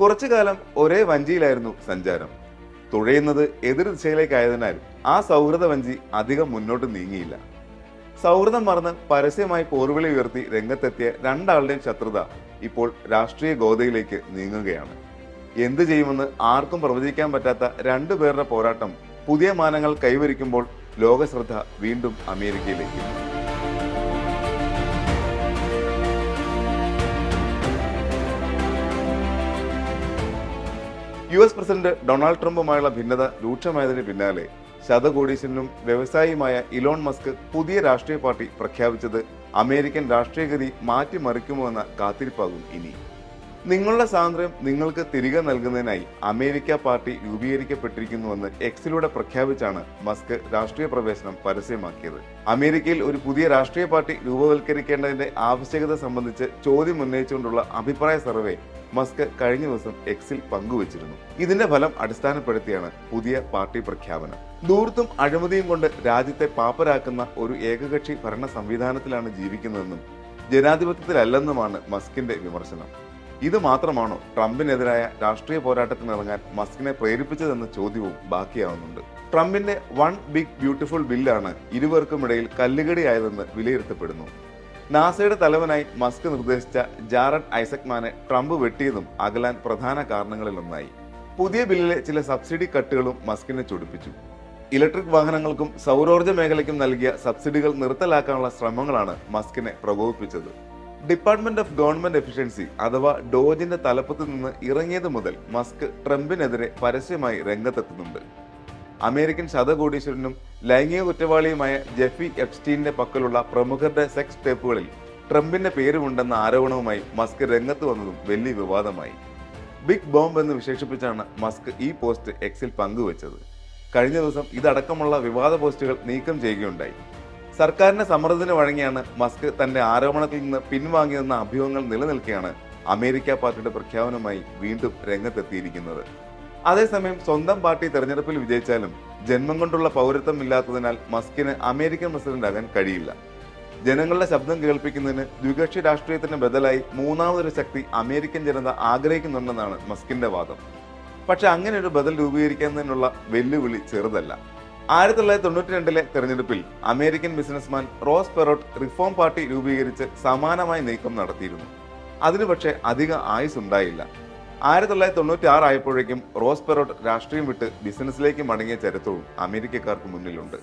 കുറച്ചു കാലം ഒരേ വഞ്ചിയിലായിരുന്നു സഞ്ചാരം. തുഴയുന്നത് എതിർ ദിശയിലേക്കായതിനാൽ ആ സൗഹൃദ വഞ്ചി അധികം മുന്നോട്ട് നീങ്ങിയില്ല. സൗഹൃദം മറന്ന് പരസ്യമായി പോർവിളി ഉയർത്തി രംഗത്തെത്തിയ രണ്ടാളുടെയും ശത്രുത ഇപ്പോൾ രാഷ്ട്രീയ ഗോതയിലേക്ക് നീങ്ങുകയാണ്. എന്തു ചെയ്യുമെന്ന് ആർക്കും പ്രവചിക്കാൻ പറ്റാത്ത രണ്ടു പേരുടെ പോരാട്ടം പുതിയ മാനങ്ങൾ കൈവരിക്കുമ്പോൾ ലോകശ്രദ്ധ വീണ്ടും അമേരിക്കയിലേക്ക്. യു എസ് പ്രസിഡന്റ് ഡൊണാൾഡ് ട്രംപുമായുള്ള ഭിന്നത രൂക്ഷമായതിന് പിന്നാലെ ശതകോടീശ്വരനും വ്യവസായിയുമായ ഇലോൺ മസ്ക് പുതിയ രാഷ്ട്രീയ പാർട്ടി പ്രഖ്യാപിച്ചത് അമേരിക്കൻ രാഷ്ട്രീയഗതി മാറ്റിമറിക്കുമോ എന്ന കാത്തിരിപ്പാകും ഇനി. നിങ്ങളുടെ സ്വാതന്ത്ര്യം നിങ്ങൾക്ക് തിരികെ നൽകുന്നതിനായി അമേരിക്ക പാർട്ടി രൂപീകരിക്കപ്പെട്ടിരിക്കുന്നുവെന്ന് എക്സിലൂടെ പ്രഖ്യാപിച്ചാണ് മസ്ക് രാഷ്ട്രീയ പ്രവേശനം പരസ്യമാക്കിയത്. അമേരിക്കയിൽ ഒരു പുതിയ രാഷ്ട്രീയ പാർട്ടി രൂപവൽക്കരിക്കേണ്ടതിന്റെ ആവശ്യകത സംബന്ധിച്ച് ചോദ്യം ഉന്നയിച്ചുകൊണ്ടുള്ള അഭിപ്രായ സർവേ മസ്ക് കഴിഞ്ഞ ദിവസം എക്സിൽ പങ്കുവച്ചിരുന്നു. ഇതിന്റെ ഫലം അടിസ്ഥാനപ്പെടുത്തിയാണ് പുതിയ പാർട്ടി പ്രഖ്യാപനം. ദൂർത്തും അഴിമതിയും കൊണ്ട് രാജ്യത്തെ പാപ്പരാക്കുന്ന ഒരു ഏകകക്ഷി ഭരണ സംവിധാനത്തിലാണ് ജീവിക്കുന്നതെന്നും ജനാധിപത്യത്തിലല്ലെന്നുമാണ് മസ്കിന്റെ വിമർശനം. ഇത് മാത്രമാണോ ട്രംപിനെതിരായ രാഷ്ട്രീയ പോരാട്ടത്തിന് ഇറങ്ങാൻ മസ്കിനെ പ്രേരിപ്പിച്ചതെന്ന ചോദ്യവും ബാക്കിയാവുന്നുണ്ട്. ട്രംപിന്റെ വൺ ബിഗ് ബ്യൂട്ടിഫുൾ ബില്ലാണ് ഇരുവർക്കുമിടയിൽ കല്ലുകടിയായതെന്ന് വിലയിരുത്തപ്പെടുന്നു. നാസയുടെ തലവനായി മസ്ക് നിർദ്ദേശിച്ച ജാറഡ് ഐസക്മാനെ ട്രംപ് വെട്ടിയതും അകലാൻ പ്രധാന കാരണങ്ങളിലൊന്നായി. പുതിയ ബില്ലിലെ ചില സബ്സിഡി കട്ടുകളും മസ്കിനെ ചൊടിപ്പിച്ചു. ഇലക്ട്രിക് വാഹനങ്ങൾക്കും സൗരോർജ മേഖലയ്ക്കും നൽകിയ സബ്സിഡികൾ നിർത്തലാക്കാനുള്ള ശ്രമങ്ങളാണ് മസ്കിനെ പ്രകോപിപ്പിച്ചത്. ഡിപ്പാർട്ട്മെന്റ് ഓഫ് ഗവൺമെന്റ് എഫിഷ്യൻസി അഥവാ ഡോജിന്റെ തലപ്പത്ത് നിന്ന് ഇറങ്ങിയത് മുതൽ മസ്ക് ട്രംപിനെതിരെ പരസ്യമായി രംഗത്തെത്തുന്നുണ്ട്. അമേരിക്കൻ ശതകോടീശ്വരനും ലൈംഗിക കുറ്റവാളിയുമായ ജെഫി എപ്സ്റ്റീന്റെ പക്കലുള്ള പ്രമുഖരുടെ സെക്സ് ടേപ്പുകളിൽ ട്രംപിന്റെ പേരുമുണ്ടെന്ന ആരോപണവുമായി മസ്ക് രംഗത്ത് വന്നതും വലിയ വിവാദമായി. ബിഗ് ബോംബ് എന്ന് വിശേഷിപ്പിച്ചാണ് മസ്ക് ഈ പോസ്റ്റ് എക്സിൽ പങ്കുവച്ചത്. കഴിഞ്ഞ ദിവസം ഇതടക്കമുള്ള വിവാദ പോസ്റ്റുകൾ നീക്കം ചെയ്യുകയുണ്ടായി. സർക്കാരിന്റെ സമ്മർദ്ദത്തിന് വഴങ്ങിയാണ് മസ്ക് തന്റെ ആരോപണത്തിൽ നിന്ന് പിൻവാങ്ങിയെന്ന അഭ്യൂഹങ്ങൾ നിലനിൽക്കെയാണ് അമേരിക്ക പാർട്ടിയുടെ പ്രഖ്യാപനമായി വീണ്ടും രംഗത്തെത്തിയിരിക്കുന്നത്. അതേസമയം സ്വന്തം പാർട്ടി തെരഞ്ഞെടുപ്പിൽ വിജയിച്ചാലും ജന്മം കൊണ്ടുള്ള പൗരത്വം ഇല്ലാത്തതിനാൽ മസ്കിന് അമേരിക്കൻ പ്രസിഡന്റ് ആകാൻ കഴിയില്ല. ജനങ്ങളുടെ ശബ്ദം കേൾപ്പിക്കുന്നതിന് ദ്വികക്ഷി രാഷ്ട്രീയത്തിന് ബദലായി മൂന്നാമതൊരു ശക്തി അമേരിക്കൻ ജനത ആഗ്രഹിക്കുന്നുണ്ടെന്നാണ് മസ്കിന്റെ വാദം. പക്ഷെ അങ്ങനെ ഒരു ബദൽ രൂപീകരിക്കുന്നതിനുള്ള വെല്ലുവിളി ചെറുതല്ല. ആയിരത്തി തൊള്ളായിരത്തി തൊണ്ണൂറ്റി രണ്ടിലെ തെരഞ്ഞെടുപ്പിൽ American businessman Ross Perot Reform party രൂപീകരിച്ച് സമാനമായ നീക്കം നടത്തിയിരുന്നു. അതിനു പക്ഷേ അധിക ആയുസ് ഉണ്ടായില്ല ആയിരത്തി തൊള്ളായിരത്തി തൊണ്ണൂറ്റി ആറ് ആയപ്പോഴേക്കും റോസ് പെറോട്ട് രാഷ്ട്രീയം വിട്ട് ബിസിനസ്സിലേക്ക് മടങ്ങിയ ചരിത്രവും അമേരിക്കക്കാർക്ക് മുന്നിലുണ്ട്.